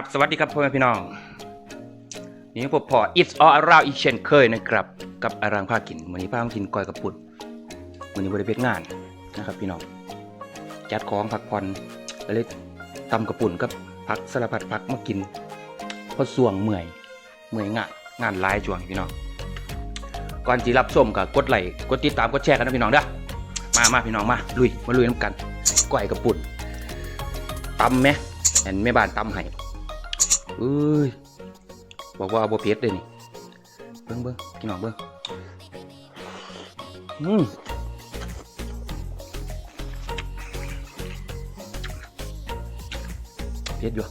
บสวัสดีครับพ่อแม่พี่น้อง นี่พบพอ It's all around อีกเช่นเคยนะครับ กับอารางภากินวันนี้พามากินก้อยกับปุ่นวันนี้บริเวณงานนะครับพี่น้อง จัดของพักผ่อนก็เลยตำกระปุ่นกับพักสารพัดพักมากินเพราะส่วงเมื่อยเมื่อยงานงานลายจวงพี่น้อง ก่อนจีรับชมกับกดไลค์กดติดตามกดแชร์กันนะพี่น้องเด้อมามาพี่น้องมาลุยมาลุยน้ำกันก้อยกับปุ่นตำไหมเห็นแม่บ้านตำให้ เอ้ยบอกว่าบ่เผ็ดเลยนี่เบิ้งเบิ้งพี่น้องเบิ้งอืมเผ็ดอยู่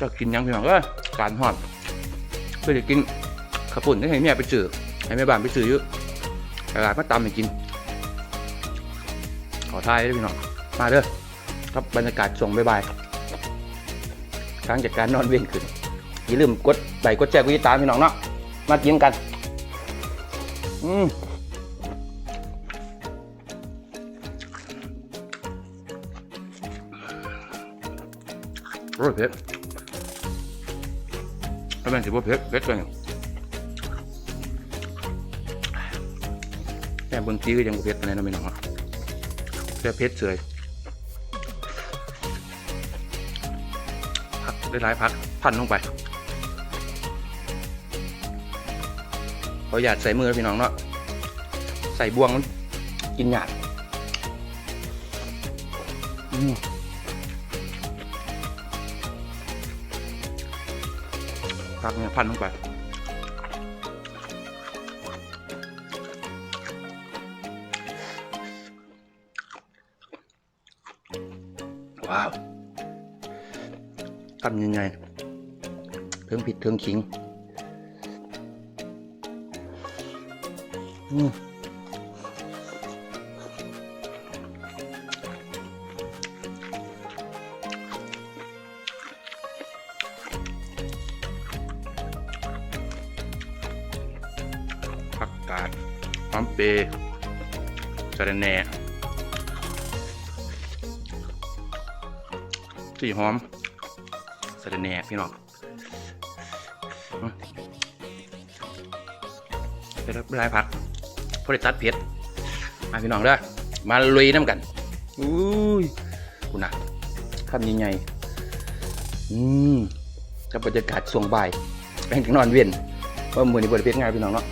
จะกินยังพี่น้องเอ้ยการหอดเพื่อจะกินข้าวปุ่นให้แม่ไปจือให้แม่บ้านไปจือเยอะตลาดมาตำให้กินขอทายด้วยพี่น้องมาเด้อ ครับบรรยากาศช่วงบ่ายๆครั้งจากการนอนเว้นขึ้นอย่าลืมกดไลค์กดแชร์กดติดตามพี่น้องเนาะมากินกัน อืมโอ้เผ็ดถ้าแม่นถือว่าเผ็ดเผ็ดเลยแต่บางทีก็ยังเผ็ดปานใดเนะพี่น้องแต่เผ็ดเฉย ได้หลายพักพันลงไปขออยากใส่มือพี่น้องเนาะใส่บวงมันกินหยาดพักเนี่ยพันลงไปว้าวำยังไงเทิงผิดเทิงขิงอืมผักกาดหอมเปรย์สะระแหน่สีหอมะระแหน่พี่น้องเป็นลายผักพอได้ตัดเผ็ดมาพี่น้องเด้อมาลุยน้ำกันอุ้ยคุณน่ะคำยังไงอืมกับบรรยากาศช่วงบ่ายแบ่งถึงนอนเวียนว่ามือนี้บริเพชง่ายพี่น้องเนาะ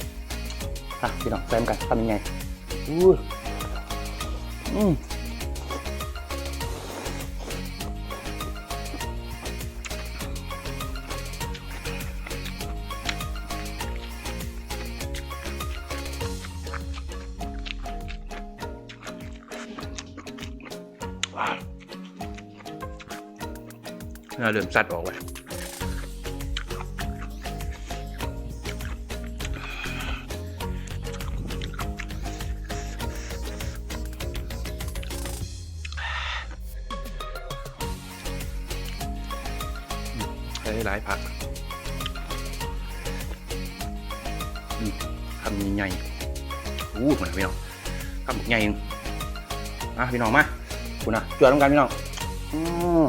อะพี่น้องแซมกันทำยังไงอู้อืม ว้าวเนื้อเริ่มสัดออกไปใช้หลายผักอืมคำใหญ่ๆอู้เหมือนพี่น้องคำใหญ่องมาพี่น้องมา คุณนะจวดต้องกันพี่น้องอืม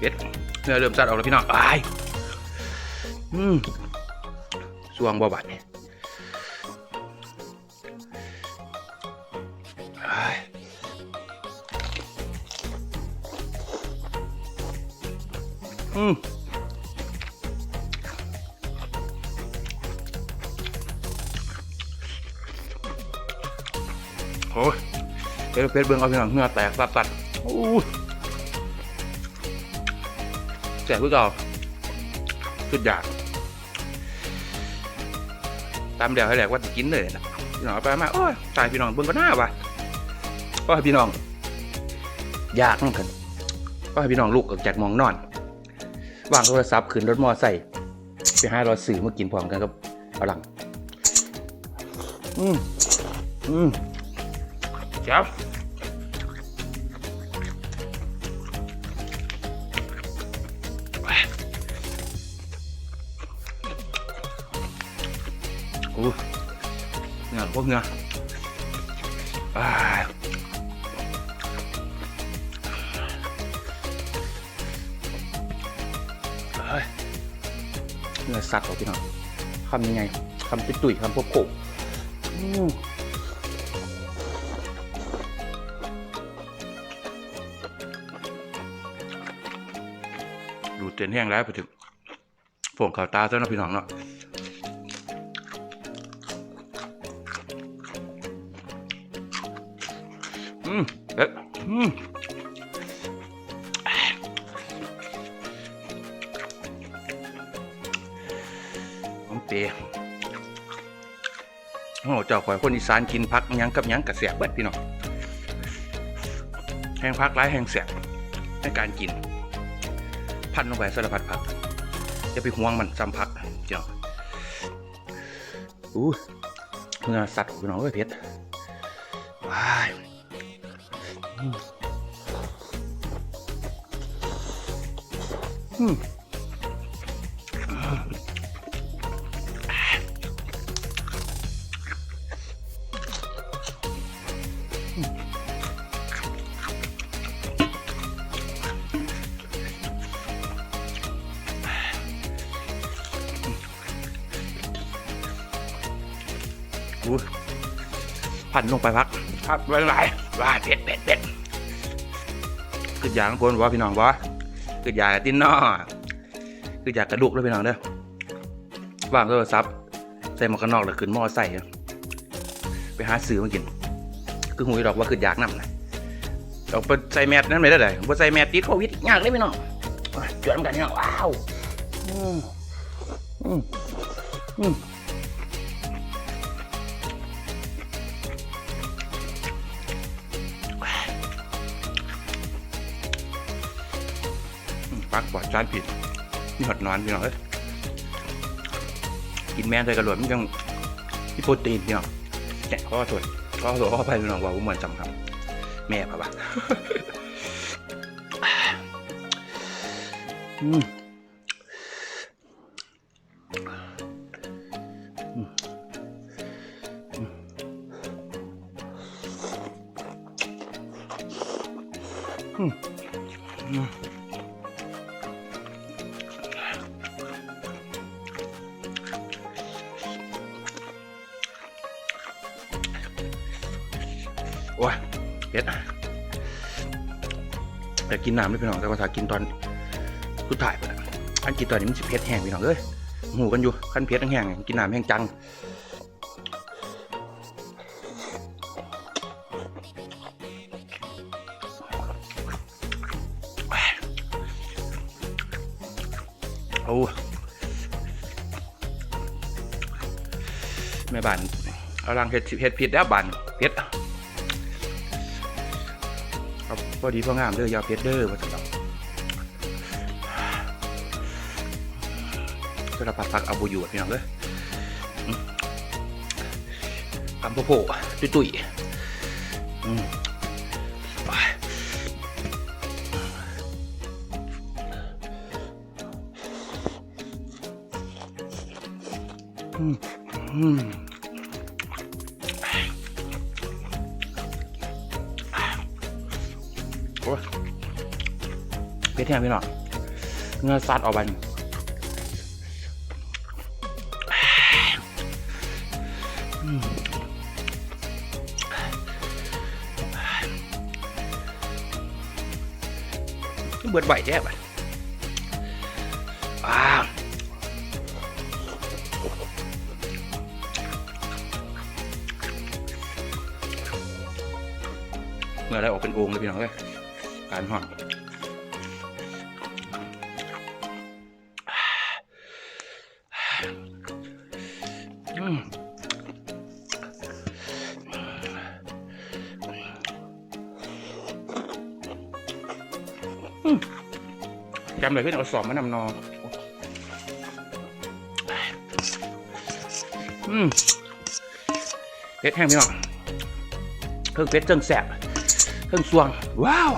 เผ็ดเนื้อเริ่มสัดออกแล้วพี่น้องอ้ายอืมสวงบ่บาดเนี่ยอ้ายอืมโอ้ยเผ็ดเผ็ดเบิ่งเอาพี่น้องเหงื่อแตกตัดตัดอู้ แจกพวกเราสุดยอดตามเดียวให้แหลกว่าจะกินเลยนะพี่น้องไปมาโอ้ยตายพี่น้องเบิ่งก็น่าวะก็พี่น้อง ยากนั่งกันก็พี่น้องลูกออกจากมองนอนวางโทรศัพท์ขึ้นรถมอไซค์ไปหารอสื่อมากินพร้อมกันกับเอาหลัง อืมอืมเจ้า อ้เนื้อพวกเนื้ออ่าเฮ้ยเนื้อสัตว์เหรอพี่น้องคำยังไงคำปิตุยคำพวกโขกดูเตียนแห้งแล้วไปถึงฝงข่าวตาซะนะพี่น้องเนาะ อืมน้องเปย์โอ้เจ้าข่อยคนอีสานกินพักยังกับยังกับเสียบเบิดพี่น้องแห้งพักร้ายแห้งเสียบในการกิน พันลงไปสารพัดผักอย่าไปห่วงมันซ้ำพักเจ้าอู้เนื้อสัตว์พี่น้องเอ้ยเพชรว้าย อืมอู้พันลงไปพักครับไว้ไร ว้าเผ็ดเผ็ดเผ็ดขึ้นยางพนว่าพี่น้องว่าขึ้นยาติ้นนอขึ้นยากระดูกเลยพี่น้องเด้อวางโทรศัพท์ใส่หมวกกันนอกแล้วขึ้นหม้อใส่ไปหาซื้อมากิน คือหูยดอกว่าขึ้นยากนำนะดอกไปใส่แมสนั่นไม่ได้เลยพอใส่แมสติดโควิดยากเลยพี่น้องอะจวนกันพี่น้องว้าวอืมอืมอืม ปักบอดจานผิดนี่หดนอนพี่น้องเอ้ยกินแม่ใส่กระโหลกมันยังมีโปรตีนพี่น้องแกะข้อส่วนข้อส่วนข้อไปพี่น้องว่าผมเหมือนจำครับ แม่ปะวะอืมอืมอืม แต่กินน้ำด้วยพี่น้องแต่ว่าถ้ากินตอนสุดท้ายไปนะอันกินตอนนี้มันสิเผ็ดแห้งพี่น้องเอ้ยหูกันอยู่ขั้นเผ็ดแห้งกินน้ำแห้งจังโอ้แม่บ้านเอาลังเห็ดเห็ดผิดแล้วบานเผ็ด พอดีพองามเด้อยาเพชรเด้อมาสำหรับสารพัดผักเอาบุอยู่พี่น้องเลยอืมคำโพโพตุยตุยอืมอืม อืมโอ้ยเพชรแห้พี่น้องเนื้อสัตว์ออกไปเบิดไหวแท้ไปอ้าวเมื่อได้ออกเป็นโอ่งเลยพี่น้องเลย การห่อนจำเลยเพื่อนเอาสอบมานำนอเพ็ดแห้งพี่น้ะเครื่องเพ็ดเจิงแสบเครื่องสวง ว้าว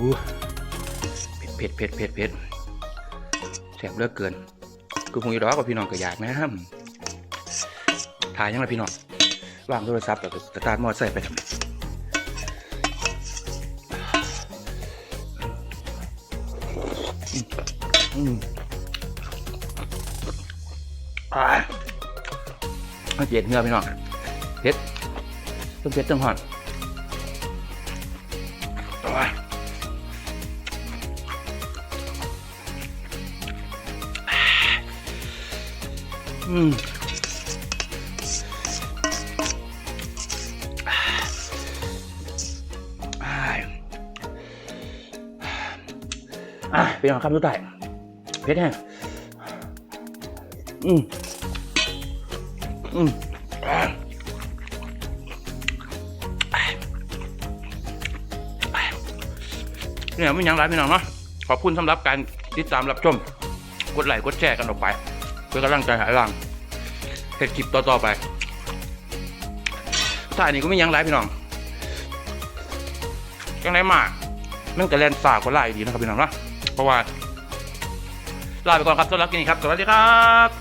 อู้เผ็ดเผ็ดเผ็ดเผ็ดแสบเลือเกินคือคงอยู่ดอกกับพี่น้องก็อยากนะครับถ่ายยังไงพี่น้องวางโทรศัพท์แล้วก็ตาร์ทมอเตอร์ไซค์ไปทำอืมอ่าเจ็ดเงือพี่น้องเผ็ดต้องเผ็ดต้องหอน อืมอ่าอะพี่น้องคำสุดท้ายเผ็ดแห้งอืมอืมเนี่ยไม่ยังไรพี่น้องเนาะขอบคุณสำหรับการติดตามรับชม กดไลค์กดแชร์กันออกไป เพื่อกำลังใจหายลังเห็ดคลิปต่อๆไปถ้าอันนี้ก็ไม่ยังไรพี่น้องยังไรมากมันก็แลนสากว่าไล่ดีนะครับพี่น้องนะเพราะว่าลาไปก่อนครับสำหรับกินนี้ครับ สวัสดีครับ